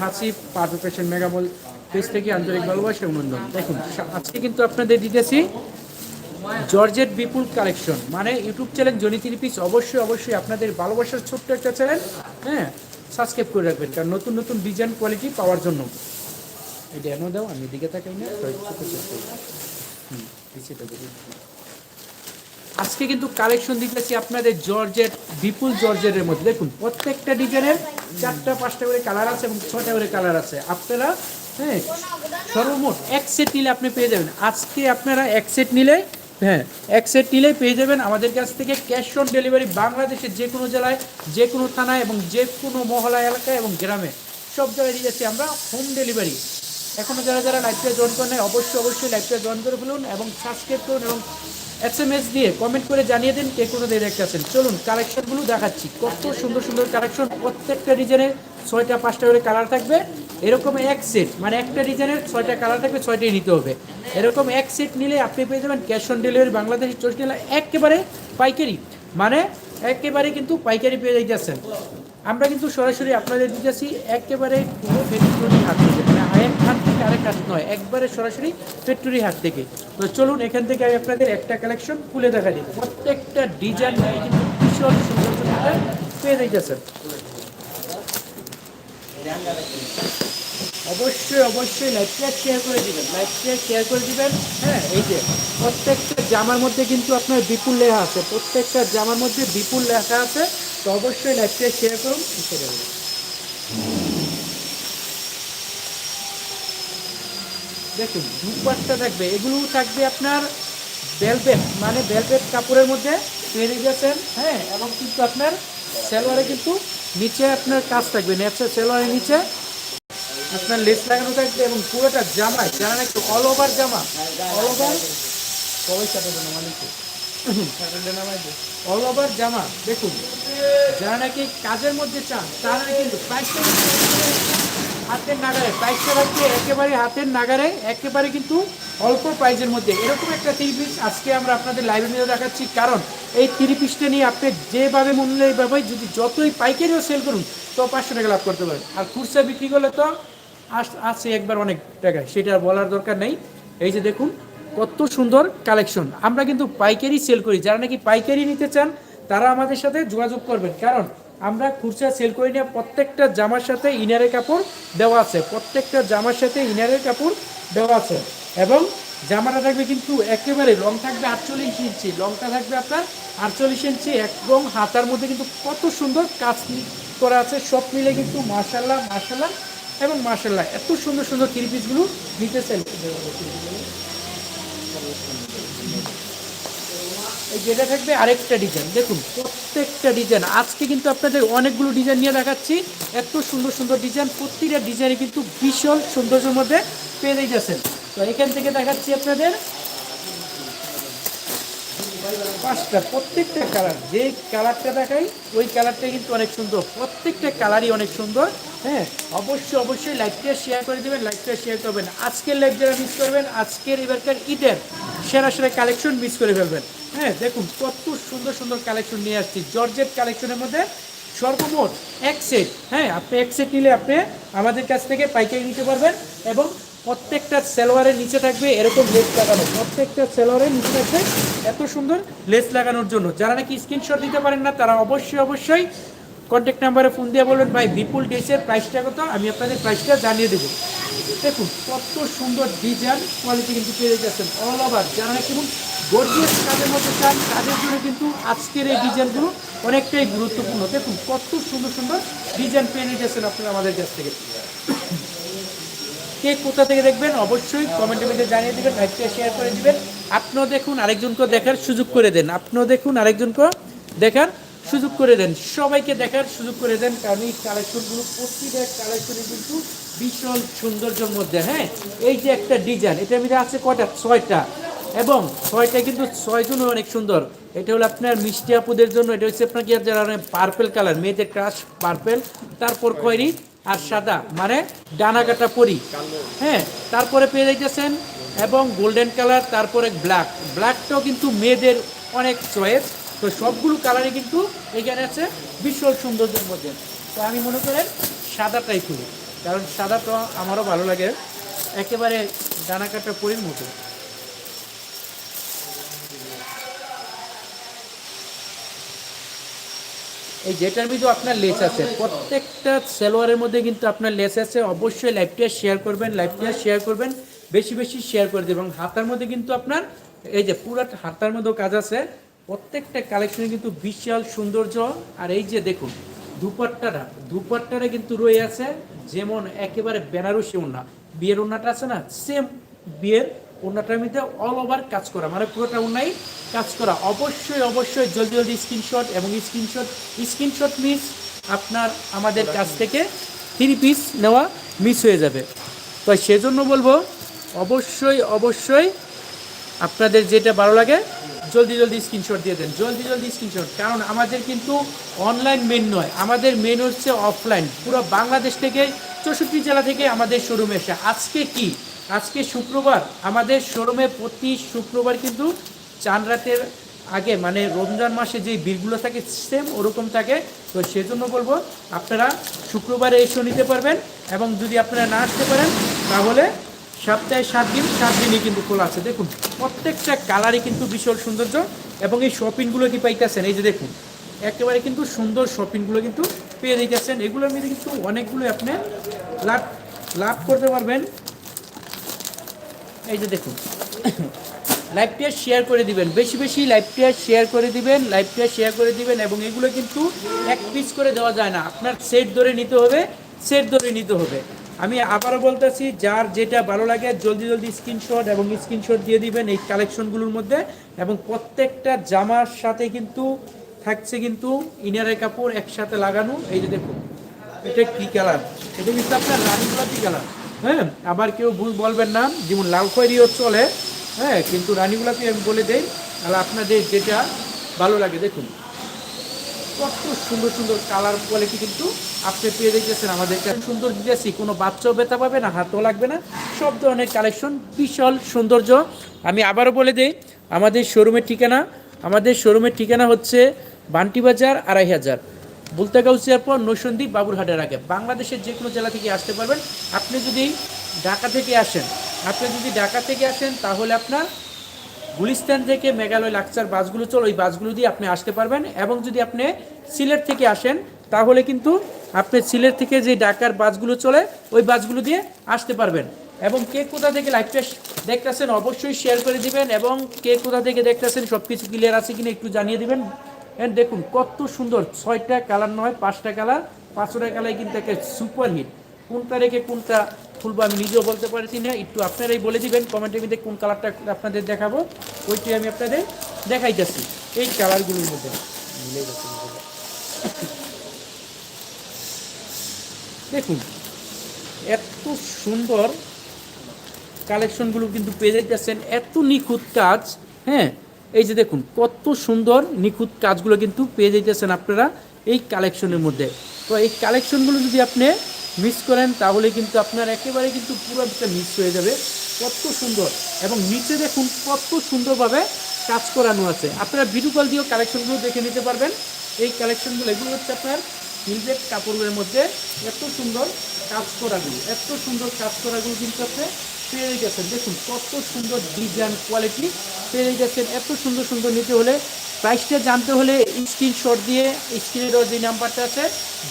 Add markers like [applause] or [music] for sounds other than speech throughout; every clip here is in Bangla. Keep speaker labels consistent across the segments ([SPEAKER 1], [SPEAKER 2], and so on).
[SPEAKER 1] হাসি পারফেক্ট ফ্যাশন মেগামল পেজ থেকে আন্তরিক ভালোবাসা অভিনন্দন দেখুন, আজকে কিন্তু আপনাদের দিতেছি জর্জেট বিপুল কালেকশন মানে ইউটিউব চ্যানেল জনি পিস, অবশ্যই অবশ্যই আপনাদের ভালোবাসার ছোট্ট একটা চ্যানেল হ্যাঁ সাবস্ক্রাইব করে রাখবেন, কারণ নতুন নতুন ডিজাইন কোয়ালিটি পাওয়ার জন্য এই ড্যানো দাও, আমি এদিকে তাকাই না। হুম। আজকে কিন্তু কালেকশন দিতেছি আপনাদের জর্জেট, বিপুল জর্জেটের মধ্যে। দেখুন, প্রত্যেকটা ডিজাইনের চারটা, পাঁচটা করে কালার আছে এবং ছটা করে কালার আছে। আপনারা হ্যাঁ সর্বমোট এক সেট নিলে আপনি পেয়ে যাবেন। আজকে আপনারা এক সেট নিলে হ্যাঁ এক সেট নিলেই পেয়ে যাবেন আমাদের কাছ থেকে ক্যাশ অন ডেলিভারি বাংলাদেশের যে কোনো জেলায়, যে কোনো থানায় এবং যে কোনো মহলা এলাকায় এবং গ্রামে। সব জায়গায় দিয়ে যাচ্ছি আমরা হোম ডেলিভারি এখনও যারা যারা লাইভটা জয়েন করেন অবশ্যই অবশ্যই লাইভটা জয়েন করে ফেলুন এবং সাবস্ক্রাইব করুন এবং এস এম এস দিয়ে কমেন্ট করে জানিয়ে দিন কে কোনো দিয়ে দেখতে আছেন। চলুন কালেকশনগুলো দেখাচ্ছি। কত সুন্দর সুন্দর কালেকশন প্রত্যেকটা ডিজাইনের ছয়টা, পাঁচটা করে কালার থাকবে। এরকম এক সেট মানে একটা ডিজাইনের ছয়টা কালার থাকবে, ছয়টাই নিতে হবে। এরকম এক সেট নিলে আপনি পেয়ে যাবেন ক্যাশ অন ডেলিভারি বাংলাদেশি চোখ নিলে একেবারে পাইকারি। মানে একেবারে কিন্তু পাইকারি পেয়ে যাইতেছেন। আমরা কিন্তু সরাসরি আপনাদের দিতেছি, একেবারে পুরো ফ্যাক্টরি হাত থেকে আরেক হাত নয়, একবারে সরাসরি ফ্যাক্টরি হাত থেকে। তো চলুন, এখান থেকে আমি আপনাদের একটা কালেকশন খুলে দেখা দিই। প্রত্যেকটা ডিজাইন ভীষণ সুন্দর সুন্দর পেয়ে যাইতেছেন। অবশ্যই অবশ্যই লাইভটা শেয়ার করে দিবেন লাইভটা শেয়ার করে দিবেন। হ্যাঁ এই যে, প্রত্যেকটা জামার মধ্যে কিন্তু আপনার বিপুল লেখা আছে। প্রত্যেকটা জামার মধ্যে বিপুল লেখা আছে। তো অবশ্যই লাইভটা শেয়ার করুন শেয়ার করুন। দেখুন দুপাট্টা থাকবে এগুলো থাকবে আপনার বেলভেট মানে বেলভেট কাপড়ের মধ্যে পেয়ে গেছেন হ্যাঁ এবং কিন্তু আপনার সালোয়ারে কিন্তু নিচে আপনার কাজ থাকবে, নেচে সালোয়ারের নিচে আপনার লেস লাগানো থাকবে এবং পুরোটা জামা যারা নাকি অল ওভার জামা all over then all over জামা, দেখুন, যারা নাকি কাজের মধ্যে চান, তারা কিন্তু হাতের নাগারে, প্রাইসটা রাখছে একেবারে হাতের নাগারে, একেবারে কিন্তু অল্প প্রাইজের মধ্যে। এরকম একটা থ্রি পিস আজকে আমরা আপনাদের লাইব্রেরিতে দেখাচ্ছি। কারণ এই থ্রি পিসটা নিয়ে আপনি যেভাবে মূল্য এইভাবে যদি যতই পাইকারিও সেল করুন, তো পাঁচশো টাকা লাভ করতে পারেন আর খুচরা বিক্রি করলে তো আছে একবার অনেক টাকা সেটা বলার দরকার নেই। এই যে দেখুন, কত সুন্দর কালেকশন আমরা কিন্তু পাইকারি সেল করি। যারা নাকি পাইকারি নিতে চান, তারা আমাদের সাথে যোগাযোগ করবেন। কারণ আমরা খুচরা সেল করি না প্রত্যেকটা জামার সাথে ইনারের কাপড় দেওয়া আছে। প্রত্যেকটা জামার সাথে ইনারের কাপড় দেওয়া আছে। এবং জামাটা থাকবে কিন্তু একেবারে লং থাকবে আটচল্লিশ ইঞ্চি। লংটা থাকবে আপনার আটচল্লিশ ইঞ্চি। এবং হাতার মধ্যে কিন্তু কত সুন্দর কাজ করা আছে। সব মিলে কিন্তু মার্শাল্লাহ মার্শাল্লাহ এবং মার্শাল্লাহ এত সুন্দর সুন্দর থ্রি পিসগুলো নিতে চাই। এই যেটা থাকবে আরেকটা ডিজাইন দেখুন, প্রত্যেকটা ডিজাইন আজকে কিন্তু আপনাদের অনেকগুলো ডিজাইন নিয়ে দেখাচ্ছি। এত সুন্দর সুন্দর ডিজাইন প্রতিটা ডিজাইনে কিন্তু ভীষণ সৌন্দর্যের মধ্যে পেয়ে যাচ্ছেন তো এখান থেকে দেখাচ্ছি আপনাদের পাঁচটা, প্রত্যেকটা কালার যে কালারটা দেখাই, ওই কালারটা কিন্তু অনেক সুন্দর। প্রত্যেকটা কালারই অনেক সুন্দর। হ্যাঁ অবশ্যই অবশ্যই লাইভটা শেয়ার করে দেবেন লাইভটা শেয়ার করবেন। আজকের লাইভ যারা মিস করবেন, আজকের এবারকার ঈদের সেরা সেরা কালেকশন মিস করে ফেলবেন। হ্যাঁ দেখুন, কত সুন্দর সুন্দর কালেকশন নিয়ে আসছি। জর্জেট কালেকশনের মধ্যে সর্বমোট এক সেট হ্যাঁ আপনি এক সেট নিলে আপনি আমাদের কাছ থেকে পাইকারি নিতে পারবেন এবং প্রত্যেকটা সেলোয়ারের নিচে থাকবে এরকম লেস লাগানো। প্রত্যেকটা সেলোয়ারের নিচে থাকবে এত সুন্দর লেস লাগানোর জন্য। যারা নাকি স্ক্রিনশট দিতে পারেন না, তারা অবশ্যই অবশ্যই কন্ট্যাক্ট নাম্বারে ফোন দিয়ে বলবেন, ভাই, বিপুল ড্রেসের প্রাইসটা কত? আমি আপনাদের প্রাইসটা জানিয়ে দেবো। দেখুন, কত সুন্দর ডিজাইন কোয়ালিটি কিন্তু পেয়ে যাচ্ছেন অল ওভার যারা নাকি গর্জিয়াস কাজের মধ্যে চান, তাদের জন্য কিন্তু আজকের এই ডিজাইনগুলো অনেকটাই গুরুত্বপূর্ণ। দেখুন, কত সুন্দর সুন্দর ডিজাইন পেয়ে যাচ্ছেন আপনারা আমাদের কাছ থেকে। কে কোথা থেকে দেখবেন, অবশ্যই কমেন্টের মধ্যে জানিয়ে দেবেন লাইকটা শেয়ার করে দিবেন। আপনিও দেখুন আরেকজনকে দেখার সুযোগ করে দেন। আপনিও দেখুন আরেকজনকে দেখার সুযোগ করে দেন। সবাইকে দেখার সুযোগ করে দেন, কারণ এই কালেকশনগুলো প্রতিটা কালেকশনে কিন্তু ভীষণ সৌন্দর্যের মধ্যে হ্যাঁ? এই যে একটা ডিজাইন এটার মধ্যে আছে কয়টা? ছয়টা। এবং ছয়টা কিন্তু ছয়জনও অনেক সুন্দর। এটা হলো আপনার মিষ্টি আপুদের জন্য, এটা হচ্ছে আপনার কি যারা পার্পেল কালার মেয়েদের ক্রাশ পার্পেল তারপর খয়েরি আর সাদা মানে ডানা কাটা পরি হ্যাঁ? তারপরে পেয়ে যাইতেছেন, এবং গোল্ডেন কালার তারপরে ব্ল্যাক ব্ল্যাকটাও কিন্তু মেয়েদের অনেক চয়েস তো সবগুলো কালারই কিন্তু এখানে আছে ভীষণ সৌন্দর্যের মধ্যে। তো আমি মনে করেন সাদাটাই খুলি, কারণ সাদা তো আমারও ভালো লাগে। একেবারে ডানা কাটা পরির মতো। এই যেটার মধ্যে আপনার লেস আছে, প্রত্যেকটা সেলোয়ারের মধ্যে কিন্তু আপনার লেস আছে। অবশ্যই লাইভটা শেয়ার করবেন লাইভটা শেয়ার করবেন, বেশি বেশি শেয়ার করে দেবেন। এবং হাতার মধ্যে কিন্তু আপনার, এই যে পুরো হাতার মধ্যেও কাজ আছে। প্রত্যেকটা কালেকশনে কিন্তু বিশাল সৌন্দর্য। আর এই যে দেখুন, দুপাট্টাটা দুপাট্টাটা কিন্তু রয়ে আছে, যেমন একেবারে বেনারসি ওনা বিয়ের ওনাটা আছে না সেম বিয়ের ওনাটার মধ্যে অল ওভার কাজ করা মানে পুরোটা ওনাই কাজ করা। অবশ্যই অবশ্যই জলদি জলদি স্ক্রিনশট এবং স্ক্রিনশট স্ক্রিনশট মিস আপনার আমাদের কাছ থেকে থ্রি পিস নেওয়া মিস হয়ে যাবে। তো সেজন্য বলব, অবশ্যই অবশ্যই আপনাদের যেটা ভালো লাগে জলদি জলদি স্ক্রিনশট দিয়ে দেন, জলদি জলদি স্ক্রিনশট কারণ আমাদের কিন্তু অনলাইন মেন নয়, আমাদের মেন হচ্ছে অফলাইন পুরো বাংলাদেশ থেকে, চৌষট্টি জেলা থেকে আমাদের শোরুমে এসে। আজকে কি? আজকে শুক্রবার, আমাদের শোরুমে প্রতি শুক্রবার কিন্তু চান রাতের আগে মানে রমজান মাসে যে বিলগুলো থাকে সেম ওরকম থাকে। তো সেজন্য বলব, আপনারা শুক্রবারে এসেও নিতে পারবেন এবং যদি আপনারা না আসতে পারেন, তাহলে সপ্তাহে সাত দিন, সাত দিনই কিন্তু খোলা আছে। দেখুন, প্রত্যেকটা কালারই কিন্তু বিশাল সৌন্দর্য এবং এই শপিংগুলো কি পাইতেছেন? এই যে দেখুন, একেবারে কিন্তু সুন্দর শপিংগুলো কিন্তু পেয়ে দিতেছেন এগুলোর মধ্যে কিন্তু অনেকগুলো আপনি লাভ লাভ করতে পারবেন। এই যে দেখুন লাইভটা শেয়ার করে দিবেন। বেশি বেশি লাইভটা শেয়ার করে দিবেন লাইভটা শেয়ার করে দিবেন এবং এগুলো কিন্তু এক পিস করে দেওয়া যায় না। আপনার সেট ধরে নিতে হবে সেট ধরে নিতে হবে। আমি আবারও বলতেছি, যার যেটা ভালো লাগে, জলদি জলদি স্ক্রিনশট এবং স্ক্রিনশট দিয়ে দিবেন এই কালেকশনগুলোর মধ্যে এবং প্রত্যেকটা জামার সাথে কিন্তু থাকছে কিন্তু ইনারের কাপড় একসাথে লাগানো। এই যে দেখুন, এটা কি কালার এটা কিন্তু আপনার রানী গোলাপি কালার হ্যাঁ আবার কেউ ভুল বলবেন না, যেমন লাল খয়েরিও চলে। হ্যাঁ কিন্তু রানী আমি বলে দেই, তাহলে আপনাদের যেটা ভালো লাগে, দেখুন। কত সুন্দর সুন্দর কালার কোয়ালিটি কিন্তু আপনি পেয়ে দেখতেছেন আমাদের কাছে। সুন্দর দিতেছি, কোনো বাচ্চাও ব্যথা পাবে না, হাতও লাগবে না। সব ধরনের কালেকশন বিশাল সৌন্দর্য। আমি আবারও বলে দিই, আমাদের শোরুমের ঠিকানা, আমাদের শোরুমের ঠিকানা হচ্ছে বান্টি বাজার আড়াই হাজার। বলতে গাউসিয়ার পর নৈসন্দীপ বাবুরহাটের আগে। বাংলাদেশের যে কোনো জেলা থেকে আসতে পারবেন। আপনি যদি ঢাকা থেকে আসেন, আপনি যদি ঢাকা থেকে আসেন, তাহলে আপনার গুলিস্তান থেকে মেঘালয় লাকচার বাসগুলো চল, ওই বাসগুলো দিয়ে আপনি আসতে পারবেন। এবং যদি আপনি সিলেট থেকে আসেন, তাহলে কিন্তু আপনি সিলেট থেকে যে ঢাকার বাসগুলো চলে, ওই বাসগুলো দিয়ে আসতে পারবেন। এবং কে কোথা থেকে লাইভটা দেখতেছেন অবশ্যই শেয়ার করে দিবেন এবং কে কোথা থেকে দেখতেছেন সব কিছু ক্লিয়ার আছে কিনা একটু জানিয়ে দিবেন। এন্ড দেখুন, কত সুন্দর, ছয়টা কালার নয়, পাঁচটা কালার পাঁচটা কালার কিন্তু একটা সুপার হিট কোনটা রেখে কোনটা খুলবো, আমি নিজেও বলতে পারছি না, একটু আপনারাই বলে দিবেন কমেন্টের মধ্যে কোন কালারটা আপনাদের দেখাবো, ওইটাই আমি আপনাদের দেখাইতেছি, এই কালারগুলোর মধ্যে মিলে গেছে। দেখুন, এত সুন্দর কালেকশনগুলো কিন্তু পেয়ে যাইতেছেন, এত নিখুঁত কাজ হ্যাঁ এই যে দেখুন, কত সুন্দর নিখুঁত কাজগুলো কিন্তু পেয়ে যাইতেছেন আপনারা এই কালেকশনের মধ্যে তো এই কালেকশনগুলো যদি আপনি মিস করেন, তাহলে কিন্তু আপনার একেবারে কিন্তু পুরো মিস হয়ে যাবে। কত সুন্দর। এবং নিচে দেখুন, কত সুন্দরভাবে কাজ করানো আছে। আপনারা ভিডিও কল দিয়েও কালেকশনগুলো দেখে নিতে পারবেন। এই কালেকশনগুলো এগুলো হচ্ছে আপনার সিলভেট কাপড়গুলোর মধ্যে এত সুন্দর কাজ করাগুলো, এত সুন্দর কাজ করাগুলো কিন্তু আপনি পেয়ে গেছেন। দেখুন কত সুন্দর ডিজাইন কোয়ালিটি পেয়ে গেছেন। এত সুন্দর সুন্দর নিতে হলে প্রাইসটা জানতে হলে স্ক্রিনশট দিয়ে স্ক্রিনের যে নাম্বারটা আছে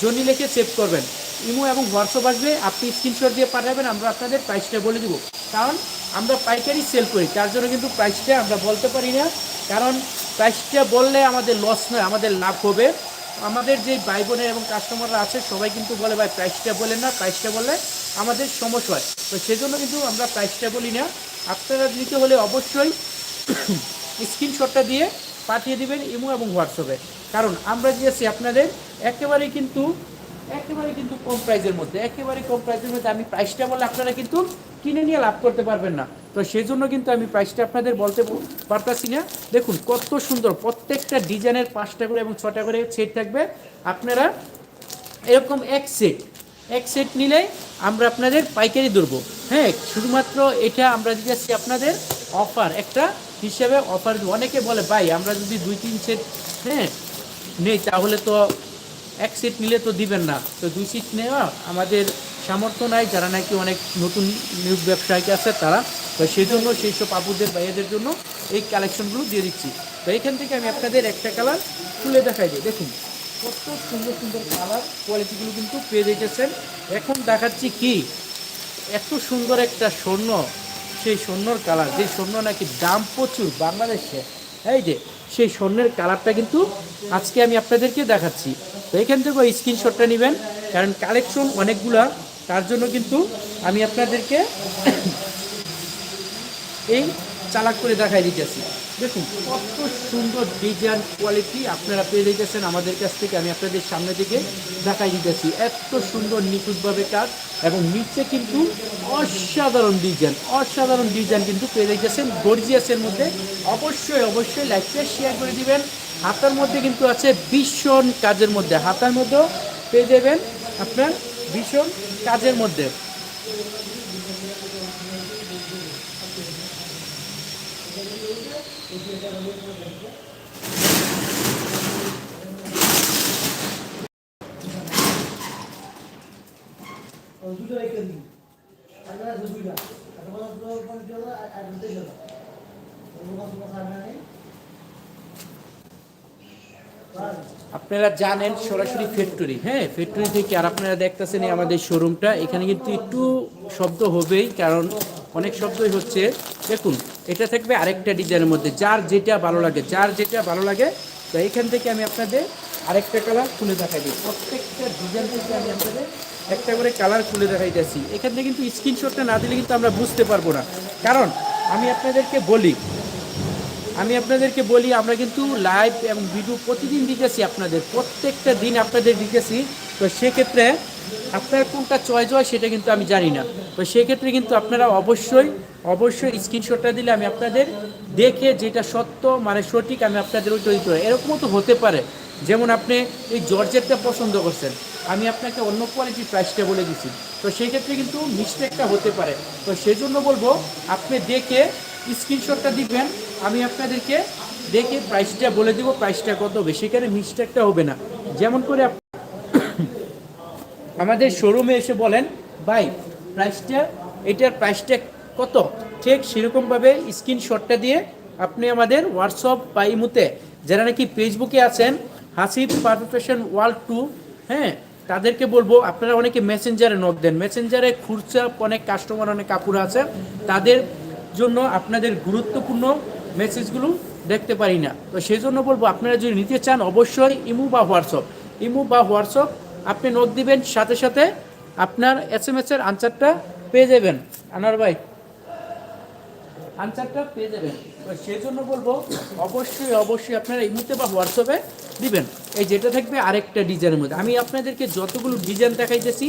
[SPEAKER 1] জনি লিখে সেভ করবেন। ইমো এবং হোয়াটসঅ্যাপ আসবে, আপনি স্ক্রিনশট দিয়ে পাঠাবেন, আমরা আপনাদের প্রাইসটা বলে দেবো। কারণ আমরা পাইকারি সেল করি, তার জন্য কিন্তু প্রাইসটা আমরা বলতে পারি না। কারণ প্রাইসটা বললে আমাদের লস নয়, আমাদের লাভ হবে। আমাদের যে ভাই বোনের এবং কাস্টমাররা আছে, সবাই কিন্তু বলে, ভাই প্রাইসটা বলেন না প্রাইসটা বললে আমাদের সমস্যা হয়। তো সেজন্য কিন্তু আমরা প্রাইসটা বলি না। আপনারা দিতে হলে অবশ্যই [coughs] স্ক্রিনশটটা দিয়ে পাঠিয়ে দিবেন ইমো এবং হোয়াটসঅ্যাপে। কারণ আমরা যে আছি আপনাদের, একেবারেই কিন্তু একেবারে কিন্তু কম প্রাইসের মধ্যে, একেবারে কম প্রাইসের মধ্যে আমি প্রাইসটা বলে আপনারা কিন্তু কিনে নিয়ে লাভ করতে পারবেন না। তো সেই জন্য কিন্তু আমি প্রাইসটা আপনাদের বলতে পারতাছি না। দেখুন, কত সুন্দর প্রত্যেকটা ডিজাইনের পাঁচটা করে এবং ছটা করে সেট থাকবে। আপনারা এরকম এক সেট এক সেট নিলে আমরা আপনাদের পাইকারি ধরবো। হ্যাঁ শুধুমাত্র এটা আমরা দিতেছি আপনাদের অফার একটা হিসেবে অফার অনেকে বলে, ভাই, আমরা যদি দুই, তিন সেট হ্যাঁ নেই, তাহলে তো এক সিট নিলে তো দিবেন না। তো দুই সিট নেওয়া আমাদের সামর্থ্য নাই, যারা নাকি অনেক নতুন নিউজ ব্যবসায়িক আছে তারা। তো সেই জন্য সেই সব আপুদের, ভাইয়াদের জন্য এই কালেকশনগুলো দিয়ে দিচ্ছি। তো এখান থেকে আমি আপনাদের একটা কালার তুলে দেখাই দিই। দেখুন, কত সুন্দর সুন্দর কালার কোয়ালিটিগুলো কিন্তু পেয়ে যেতেছেন এখন দেখাচ্ছি কি, এত সুন্দর একটা স্বর্ণ, সেই স্বর্ণর কালার যে স্বর্ণ নাকি দাম প্রচুর বাংলাদেশে। এই যে সেই স্বর্ণের কালারটা কিন্তু আজকে আমি আপনাদেরকে দেখাচ্ছি। তো এখান থেকে ওই স্ক্রিনশটটা নেবেন, কারণ কালেকশন অনেকগুলা, তার জন্য কিন্তু আমি আপনাদেরকে এই চালাক করে দেখাই দিতেছি। দেখুন, কত সুন্দর ডিজাইন কোয়ালিটি আপনারা পেয়ে দিতেছেন আমাদের কাছ থেকে। আমি আপনাদের সামনে থেকে দেখাই দিতেছি। এত সুন্দর নিখুঁতভাবে কাজ এবং নিচে কিন্তু অসাধারণ ডিজাইন অসাধারণ ডিজাইন কিন্তু পেয়ে দিতেছেন গর্জিয়াসের মধ্যে অবশ্যই অবশ্যই লাইকটা শেয়ার করে দিবেন। হাতার মধ্যে কিন্তু আছে ভীষণ কাজের মধ্যে। হাতার মধ্যেও পেয়ে যাবেন আপনার ভীষণ কাজের মধ্যে।
[SPEAKER 2] আপনারা
[SPEAKER 1] আপনারা জানেন সরাসরি ফ্যাক্টরি হ্যাঁ ফ্যাক্টরি থেকে আর আপনারা দেখতেছেন আমাদের শোরুমটা এখানে কিন্তু একটু শব্দ হবেই, কারণ অনেক শব্দই হচ্ছে। দেখুন এটা থাকবে আরেকটা ডিজাইনের মধ্যে। যার যেটা ভালো লাগে, যার যেটা ভালো লাগে, তো এখান থেকে আমি আপনাদের আরেকটা কালার খুলে দেখাই দিই। প্রত্যেকটা ডিজাইন থেকে আমি আপনাদের একটা করে কালার খুলে দেখাইতেছি এখান থেকে কিন্তু স্ক্রিনশটটা না দিলে কিন্তু আমরা বুঝতে পারব না। কারণ আমি আপনাদেরকে বলি, আমি আপনাদেরকে বলি, আমরা কিন্তু লাইভ এবং ভিডিও প্রতিদিন দিতেছি আপনাদের। প্রত্যেকটা দিন আপনাদের দিতেছি। তো সেক্ষেত্রে আপনার কোনটা চয়েস হয় সেটা কিন্তু আমি জানি না। তো সেক্ষেত্রে কিন্তু আপনারা অবশ্যই অবশ্যই স্ক্রিনশটটা দিলে আমি আপনাদের দেখে যেটা সত্য মানে সঠিক, আমি আপনাদের ওই তৈরি করে এরকমও তো হতে পারে। যেমন আপনি এই জর্জেটটা পছন্দ করছেন। আমি আপনাকে অন্য কোয়ালিটির প্রাইসটা বলে দিচ্ছি তো সেই ক্ষেত্রে কিন্তু মিস্টেকটা হতে পারে। তো সেই জন্য বলব, আপনি দেখে স্ক্রিনশটটা দিবেন। আমি আপনাদেরকে দেখে প্রাইসটা বলে দিব। প্রাইসটা কত হবে সেখানে মিস্টেকটা হবে না। যেমন করে আমাদের শোরুমে এসে বলেন, ভাই প্রাইসটা এটার প্রাইসটা কত? ঠিক সেরকমভাবে স্ক্রিনশটটা দিয়ে আপনি আমাদের হোয়াটসঅ্যাপ বা ইমুতে যারা নাকি ফেসবুকে আছেন, হাসিব পারফেকশন ওয়ার্ল্ড টু হ্যাঁ তাদেরকে বলব, আপনারা অনেকে মেসেঞ্জারে নোট দেন। মেসেঞ্জারে খুরচা, অনেক কাস্টমার অনেক কাপড় আছে, তাদের জন্য আপনাদের গুরুত্বপূর্ণ মেসেজগুলো দেখতে পারি না। তো সেই জন্য বলব, আপনারা যদি নিতে চান, অবশ্যই ইমু বা হোয়াটসঅ্যাপ ইমু বা হোয়াটসঅ্যাপ আপনি নোট দিবেন, সাথে সাথে আপনার এস এম এর আনসারটা পেয়ে যাবেন। আনার ভাই আনসারটা পেয়ে যাবেন। সেই জন্য বলব, অবশ্যই অবশ্যই আপনারা ইমুতে বা হোয়াটসঅ্যাপে দিবেন। এই যেটা থাকবে আরেকটা ডিজাইনের মধ্যে। আমি আপনাদেরকে যতগুলো ডিজাইন দেখাইতেছি,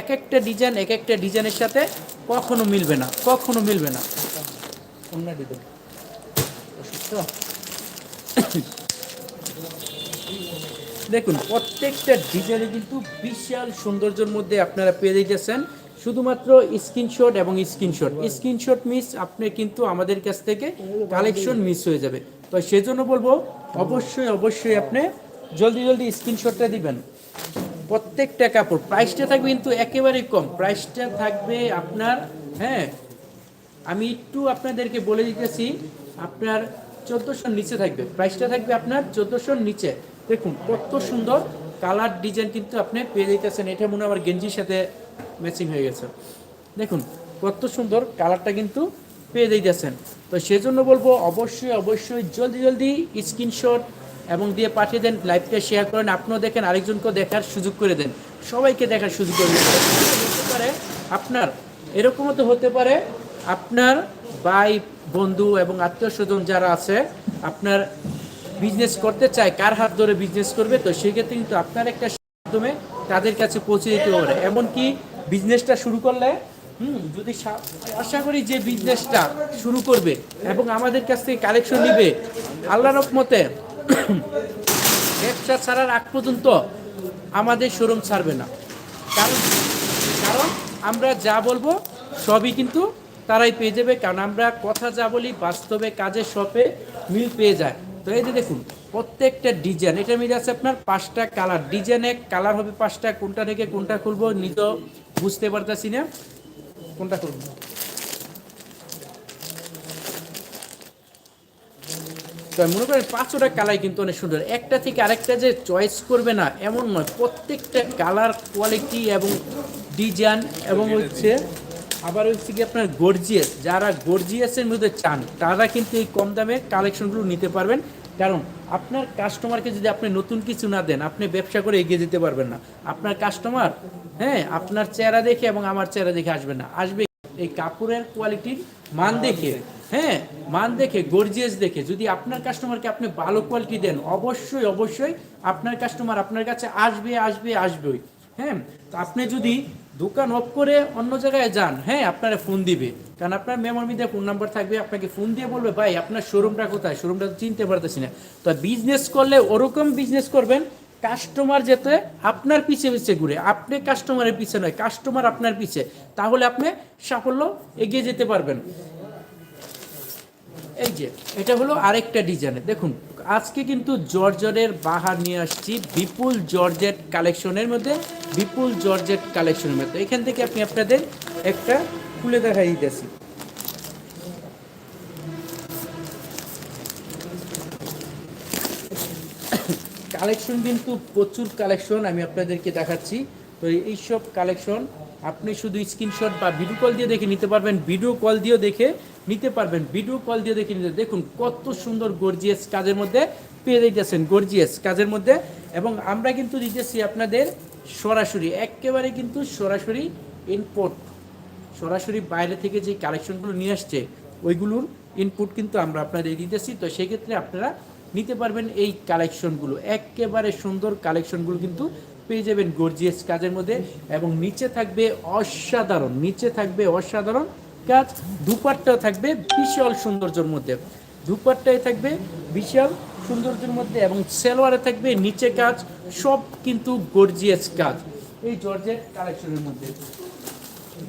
[SPEAKER 1] এক একটা ডিজাইন এক একটা ডিজাইনের সাথে কখনো মিলবে না, কখনো মিলবে না। অন্য ডিজাইন অসুস্থ? দেখুন, প্রত্যেকটা ডিজাইনে কিন্তু বিশাল সৌন্দর্যের মধ্যে আপনারা পেয়ে দিতেছেন শুধুমাত্র স্ক্রিনশট এবং স্ক্রিনশট স্ক্রিনশট মিস আপনি কিন্তু আমাদের কাছ থেকে কালেকশন মিস হয়ে যাবে। তো সেজন্য বলব, অবশ্যই অবশ্যই আপনি জলদি জলদি স্ক্রিনশটটা দিবেন। প্রত্যেকটা কাপড় প্রাইসটা থাকবে কিন্তু একেবারেই কম। প্রাইসটা থাকবে আপনার হ্যাঁ আমি একটু আপনাদেরকে বলে দিতেছি, আপনার চোদ্দোশোর নিচে থাকবে। প্রাইসটা থাকবে আপনার চোদ্দোশোর নিচে। দেখুন, কত সুন্দর কালার ডিজাইন কিন্তু আপনি পেয়ে দিতেছেন এটা মনে আমার গেঞ্জির সাথে ম্যাচিং হয়ে গেছে। দেখুন, কত সুন্দর কালারটা কিন্তু পেয়ে দিতেছেন তো সেজন্য বলব, অবশ্যই অবশ্যই জলদি জলদি স্ক্রিনশট এবং দিয়ে পাঠিয়ে দেন লাইভটা শেয়ার করেন। আপনিও দেখেন, আরেকজনকেও দেখার সুযোগ করে দেন। সবাইকে দেখার সুযোগ করে দেন। হতে পারে আপনার, এরকমও তো হতে পারে আপনার ভাই, বন্ধু এবং আত্মীয় স্বজন যারা আছে, আপনার বিজনেস করতে চায়, কার হাত ধরে বিজনেস করবে, তো সেক্ষেত্রে কিন্তু আপনার একটা মাধ্যমে তাদের কাছে পৌঁছে দিতে পারে এমনকি বিজনেসটা শুরু করলে, হুম, যদি আশা করি যে বিজনেসটা শুরু করবে এবং আমাদের কাছ থেকে কালেকশন নিবে আল্লাহ রকমতে [coughs] ব্যবসা ছাড়ার আগ পর্যন্ত আমাদের শোরুম ছাড়বে না। কারণ কারণ আমরা যা বলব সবই কিন্তু তারাই পেয়ে যাবে, কারণ আমরা কথা যা বলি বাস্তবে, কাজের শপে মিল পেয়ে যায়। এই যে দেখুন প্রত্যেকটা ডিজাইন এটার মধ্যে আছে আপনার পাঁচটা কালার ডিজাইনে কালার হবে পাঁচটা কোনটা থেকে কোনটা খুলবো নিজ বুঝতে পারতাছি না। কোনটা তো মনে করেন পাঁচশোটা কালার কিন্তু অনেক সুন্দর। একটা থেকে আরেকটা যে চয়েস করবে না এমন নয়। প্রত্যেকটা কালার কোয়ালিটি এবং ডিজাইন এবং হচ্ছে আবার হচ্ছে কি আপনার গর্জিয়াস যারা গর্জিয়াসের মধ্যে চান তারা কিন্তু এই কম দামে কালেকশনগুলো নিতে পারবেন। কারণ আপনার কাস্টমারকে যদি আপনি নতুন কিছু না দেন, আপনি ব্যবসা করে এগিয়ে যেতে পারবেন না। আপনার কাস্টমার হ্যাঁ আপনার চেহারা দেখে এবং আমার চেহারা দেখে আসবে না। আসবে এই কাপড়ের কোয়ালিটির মান দেখে হ্যাঁ মান দেখে গর্জিয়াস দেখে। যদি আপনার কাস্টমারকে আপনি ভালো কোয়ালিটি দেন, অবশ্যই অবশ্যই আপনার কাস্টমার আপনার কাছে আসবে আসবে, আসবেই। হ্যাঁ তো আপনি যদি দোকান অফ করে অন্য জায়গায় যান হ্যাঁ আপনারা ফোন দিবে। কারণ আপনার মেমোর মধ্যে ফোন নাম্বার থাকবে, আপনাকে ফোন দিয়ে বলবে, ভাই, আপনার শোরুমটা কোথায়? শোরুমটা তো চিনতে পারতেছি না। তো বিজনেস করলে ওরকম বিজনেস করবেন কাস্টমার যেতে আপনার পিছে পিছে ঘুরে। আপনি কাস্টমারের পিছে নয় কাস্টমার আপনার পিছে। তাহলে আপনি সাফল্য এগিয়ে যেতে পারবেন। এই যে, এটা হলো আরেকটা ডিজাইনের দেখুন আজকে কিন্তু জর্জরের বাহার নিয়ে আসছি বিপুল জর্জেট কালেকশনের মধ্যে, বিপুল জর্জেট কালেকশনের মধ্যে। এখান থেকে আপনি আপনাদের একটা খুলে দেখা দিতেছি। কালেকশন কিন্তু প্রচুর কালেকশন আমি আপনাদেরকে দেখাচ্ছি। তো এইসব কালেকশন আপনি শুধু স্ক্রিনশট বা ভিডিও কল দিয়ে দেখে নিতে পারবেন। ভিডিও কল দিয়েও দেখে নিতে পারবেন। ভিডিও কল দিয়ে দেখে নিতে। দেখুন কত সুন্দর গর্জিয়াস কাজের মধ্যে পেয়ে দিতেছেন গর্জিয়াস কাজের মধ্যে। এবং আমরা কিন্তু দিতেছি আপনাদের সরাসরি, একেবারে কিন্তু সরাসরি ইনপুট সরাসরি বাইরে থেকে যে কালেকশনগুলো নিয়ে আসছে, ওইগুলোর ইনপুট কিন্তু আমরা আপনাদের দিতেছি। তো সেক্ষেত্রে আপনারা নিতে পারবেন এই কালেকশনগুলো একেবারে সুন্দর কালেকশনগুলো কিন্তু পেয়ে যাবেন গর্জিয়াস কাজের মধ্যে। এবং নিচে থাকবে অসাধারণ, নিচে থাকবে অসাধারণ কাজ দুপাট্টাও থাকবে বিশাল সৌন্দর্যের মধ্যে। দুপাট্টায় থাকবে বিশাল সৌন্দর্যের মধ্যে এবং সেলোয়ারে থাকবে নিচে কাজ, সব কিন্তু গর্জিয়াস কাজ। এই জর্জের কালেকশনের মধ্যে।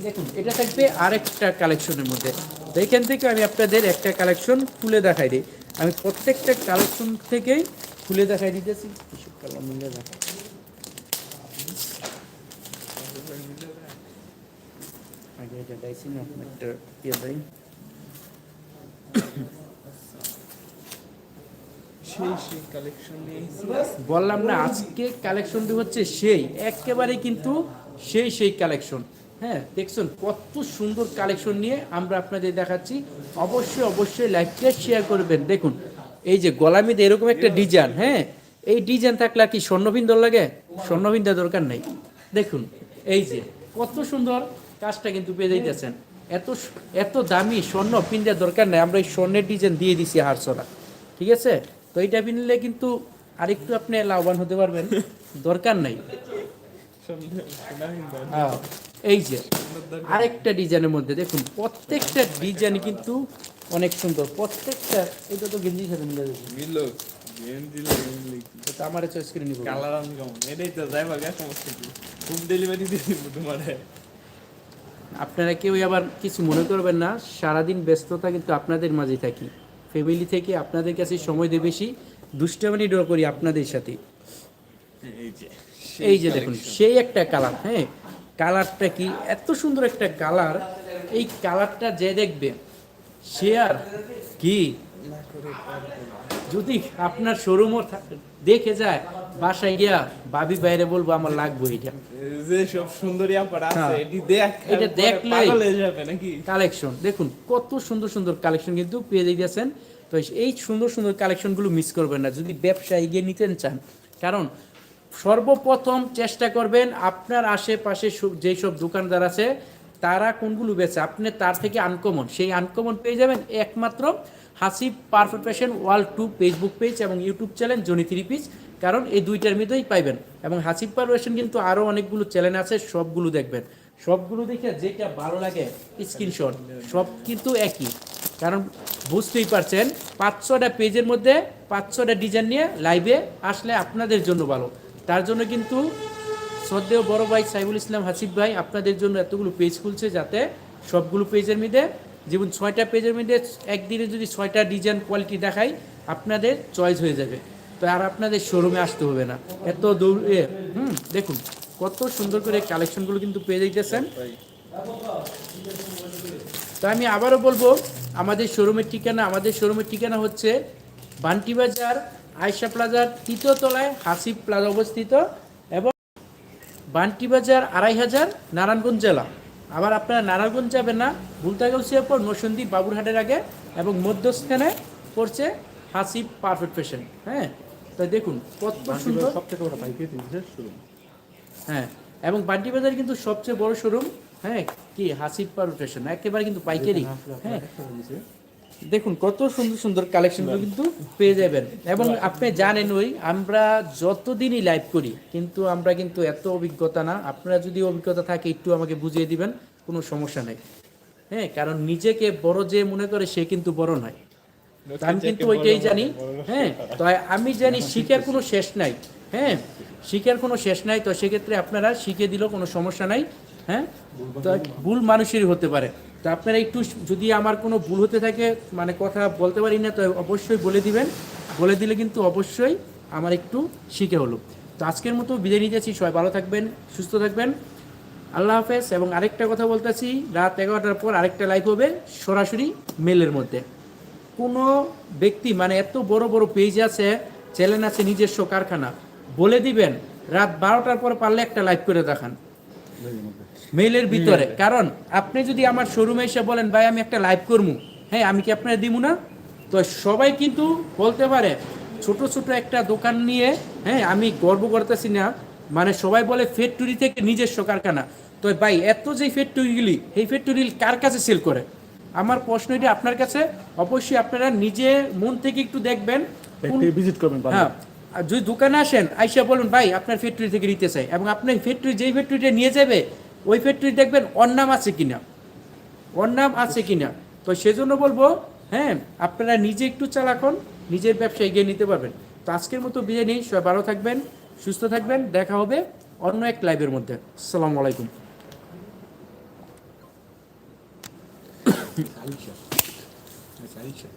[SPEAKER 1] দেখুন, এটা থাকবে আরেকটা কালেকশনের মধ্যে। তো এখান থেকে আমি আপনাদের একটা কালেকশন খুলে দেখাই দিই। আমি প্রত্যেকটা কালেকশন থেকেই খুলে দেখাই দিতেছি কিছু কালার মিলে দেখা বললাম না, আজকে কালেকশনটি হচ্ছে সেই, একেবারে কিন্তু সেই সেই কালেকশন হ্যাঁ দেখছেন কত সুন্দর কালেকশন নিয়ে আমরা আপনাদের দেখাচ্ছি। অবশ্যই অবশ্যই লাইকটা শেয়ার করবেন। দেখুন, এই যে গলামিতে এরকম একটা ডিজাইন হ্যাঁ এই ডিজাইন থাকলে কি স্বর্ণবিন্দর লাগে? স্বর্ণবিন্দা দরকার নেই। দেখুন, এই যে কত সুন্দর কাজটা কিন্তু পেয়ে যাইতেছেন। এত এত দামি স্বর্ণ পিন্দার দরকার নেই আমরা এই স্বর্ণের ডিজাইন দিয়ে দিছি হারসরা ঠিক আছে? তো এইটা কিনলে কিন্তু আরেকটু আপনি লাভবান হতে পারবেন। দরকার নাই। হ্যাঁ, এই যে আরেকটা ডিজাইনের মধ্যে দেখুন প্রত্যেকটা ডিজাইন কিন্তু অনেক সুন্দর। প্রত্যেকটা এটা তো গেঞ্জির সাথে মিলে যাবে
[SPEAKER 3] মিলো গেঞ্জি লাগলি
[SPEAKER 1] তো আমার চয়েস করে নিব।
[SPEAKER 3] কালার আমি কেমন এটাই তো যাইবার গা সমস্যা কি? হোম ডেলিভারি দিয়ে দিব তোমারে।
[SPEAKER 1] আপনারা কেউ আবার কিছু মনে করবেন না সারাদিন ব্যস্ততা কিন্তু আপনাদের মাঝে থাকি। ফ্যামিলি থেকে আপনাদের কাছে সময় দিয়ে বেশি দুষ্টামানি ড্র করি আপনাদের সাথে।
[SPEAKER 3] এই যে
[SPEAKER 1] এই যে দেখুন সেই একটা কালার হ্যাঁ? কালারটা কি? এত সুন্দর একটা কালার এই কালারটা যে দেখবে সে আর কি? যদি আপনার শোরুমও দেখে যায় বাসায় গিয়া ভাবি বাইরে বলব আমার লাগবে এটা
[SPEAKER 3] যে সব সুন্দরী আপার আছে
[SPEAKER 1] হ্যাঁ।
[SPEAKER 3] এটি দেখ
[SPEAKER 1] এটা দেখলেই-
[SPEAKER 3] পাগল হয়ে যাবে নাকি?
[SPEAKER 1] কালেকশন। দেখুন কত সুন্দর সুন্দর কালেকশন কিন্তু পেয়ে দিয়েছেন তো এই সুন্দর সুন্দর কালেকশনগুলো মিস করবেন না যদি ব্যবসা এগিয়ে নিতে চান। কারণ সর্বপ্রথম চেষ্টা করবেন আপনার আশেপাশে যেসব দোকানদার আছে তারা কোনগুলো বেচে আপনি তার থেকে আনকমন সেই আনকমন পেয়ে যাবেন একমাত্র Hasib perfect fashion world to Facebook page এবং YouTube channel Jony three piece কারণ এই দুইটার মধ্যেই পাইবেন। এবং হাসিব পারফেশন কিন্তু আরও অনেকগুলো চ্যানেল আছে, সবগুলো দেখবেন। সবগুলো দেখে যেটা ভালো লাগে স্ক্রিনশট সব কিন্তু একই। কারণ বুঝতেই পারছেন পাঁচশোটা পেজের মধ্যে পাঁচশোটা ডিজাইন নিয়ে লাইভে আসলে আপনাদের জন্য ভালো। তার জন্য কিন্তু শ্রদ্ধেয় বড় ভাই সাইবুল ইসলাম হাসিব ভাই আপনাদের জন্য এতগুলো পেজ খুলছে যাতে সবগুলো পেজের মধ্যে যেমন ছয়টা পেজের মধ্যে একদিনে যদি ছয়টা ডিজাইন কোয়ালিটি দেখাই, আপনাদের চয়েস হয়ে যাবে। তো আর আপনাদের শোরুমে আসতে হবে না। এত দৌড়ে হুম, দেখুন, কত সুন্দর করে কালেকশনগুলো কিন্তু পেয়ে যাইতেছেন। তো আমি আবারও বলব, আমাদের শোরুমের ঠিকানা, আমাদের শোরুমের ঠিকানা হচ্ছে বান্টি বাজার আয়সা প্লাজার তৃতীয় তলায় হাসিব প্লাজা অবস্থিত এবং বান্টি বাজার আড়াই হাজার নারায়ণগঞ্জ জেলা। আবার আপনারা নারায়ণগঞ্জ যাবেন না ভুলতাগাউসিয়ার পর নসন্দী বাবুরহাটের আগে এবং মধ্যস্থানে পড়ছে হাসি পারফেক্ট ফ্যাশন। হ্যাঁ তাই দেখুন কত সুন্দর।
[SPEAKER 4] সবথেকে বড় পাইকারি শোরুম শুরু
[SPEAKER 1] হ্যাঁ এবং বান্টি বাজার কিন্তু সবচেয়ে বড় শোরুম হ্যাঁ কি হাসিব পারফেক্ট ফ্যাশন একেবারে কিন্তু পাইকারি। হ্যাঁ। দেখুন কত সুন্দর সুন্দর কালেকশনগুলো কিন্তু পেয়ে যাবেন। এবং আপনি জানেন ওই আমরা যতদিনই লাইভ করি কিন্তু আমরা কিন্তু এত অভিজ্ঞতা না। আপনারা যদি অভিজ্ঞতা থাকে একটু আমাকে বুঝিয়ে দিবেন কোনো সমস্যা নেই। হ্যাঁ কারণ নিজেকে বড় যে মনে করে সে কিন্তু বড় নয়। আমি কিন্তু ওইটাই জানি। হ্যাঁ তো আমি জানি শিখার কোনো শেষ নাই। হ্যাঁ শিখার কোনো শেষ নাই। তো সেক্ষেত্রে আপনারা শিখে দিলেও কোনো সমস্যা নাই। হ্যাঁ তো ভুল মানুষেরই হতে পারে। তো আপনারা একটু যদি আমার কোনো ভুল হতে থাকে মানে কথা বলতে পারি না, তো অবশ্যই বলে দিবেন। বলে দিলে কিন্তু অবশ্যই আমার একটু শিখে হলো। তো আজকের মতো বিদায় নিতেছি সবাই ভালো থাকবেন, সুস্থ থাকবেন। আল্লাহ হাফেজ। এবং আরেকটা কথা বলতেছি রাত এগারোটার পর আরেকটা লাইভ হবে সরাসরি মেলের মধ্যে। কোনো ব্যক্তি মানে এত বড় বড় পেজ আছে চ্যানেল আছে, নিজস্ব কারখানা, বলে দিবেন, রাত বারোটার পর পারলে একটা লাইভ করে দেখান। মেইলের ভিতরে। কারণ আপনি যদি আমার শোরুমে এসে বলেন ভাই আমি একটা লাইভ করব হ্যাঁ আমি কি আপনার দিব না? তো সবাই কিন্তু বলতে পারে ছোট ছোট একটা দোকান নিয়ে হ্যাঁ আমি গর্ব করতেছি না। মানে সবাই বলে ফ্যাক্টরি থেকে নিজস্ব কারখানা। তো ভাই এত যে ফ্যাক্টরিগুলি এই ফ্যাক্টরি কার কাছে সেল করে? আমার প্রশ্ন এটি আপনার কাছে। অবশ্যই আপনারা নিজে মন থেকে একটু দেখবেন।
[SPEAKER 4] ভিজিট করবেন
[SPEAKER 1] হ্যাঁ যদি দোকানে আসেন আইসা বলুন ভাই আপনার ফ্যাক্টরি থেকে নিতে চাই। এবং আপনার ফ্যাক্টরি যেই ফ্যাক্টরিটা নিয়ে যাবে ওই ফ্যাক্টরি দেখবেন ওর নাম আছে কিনা? ওর নাম আছে কিনা? তো সেজন্য বলব হ্যাঁ আপনারা নিজে একটু চালাখন নিজের ব্যবসা এগিয়ে নিতে পারবেন। তো আজকের মতো বিয়ে নিই, সবাই ভালো থাকবেন, সুস্থ থাকবেন, দেখা হবে অন্য এক লাইভের মধ্যে। আসসালামু আলাইকুম।
[SPEAKER 4] আইসা